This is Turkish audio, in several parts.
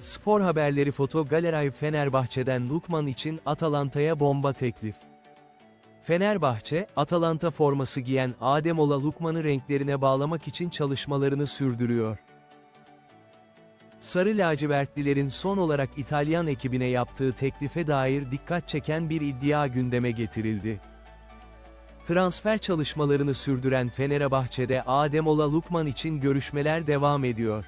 Spor haberleri Foto Galeray Fenerbahçe'den Lukman için Atalanta'ya bomba teklif. Fenerbahçe, Atalanta forması giyen Ademola Lukman'ı renklerine bağlamak için çalışmalarını sürdürüyor. Sarı lacivertlilerin son olarak İtalyan ekibine yaptığı teklife dair dikkat çeken bir iddia gündeme getirildi. Transfer çalışmalarını sürdüren Fenerbahçe'de Ademola Lukman için görüşmeler devam ediyor.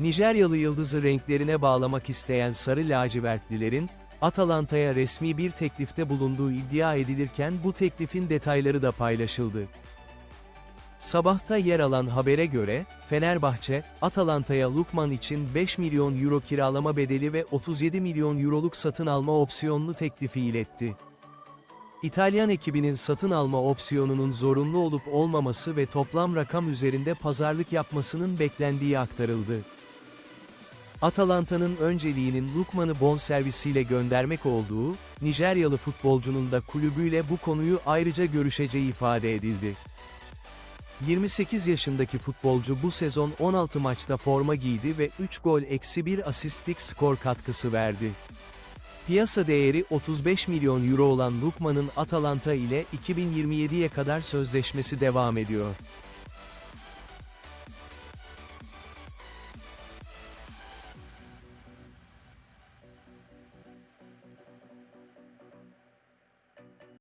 Nijeryalı yıldızı renklerine bağlamak isteyen Sarı lacivertlilerin, Atalanta'ya resmi bir teklifte bulunduğu iddia edilirken bu teklifin detayları da paylaşıldı. Sabahta yer alan habere göre, Fenerbahçe, Atalanta'ya Lukman için 5 milyon euro kiralama bedeli ve 37 milyon euroluk satın alma opsiyonlu teklifi iletti. İtalyan ekibinin satın alma opsiyonunun zorunlu olup olmaması ve toplam rakam üzerinde pazarlık yapmasının beklendiği aktarıldı. Atalanta'nın önceliğinin Lukman'ı bonservisiyle göndermek olduğu, Nijeryalı futbolcunun da kulübüyle bu konuyu ayrıca görüşeceği ifade edildi. 28 yaşındaki futbolcu bu sezon 16 maçta forma giydi ve 3 gol eksi 1 asistlik skor katkısı verdi. Piyasa değeri 35 milyon euro olan Lukman'ın Atalanta ile 2027'ye kadar sözleşmesi devam ediyor.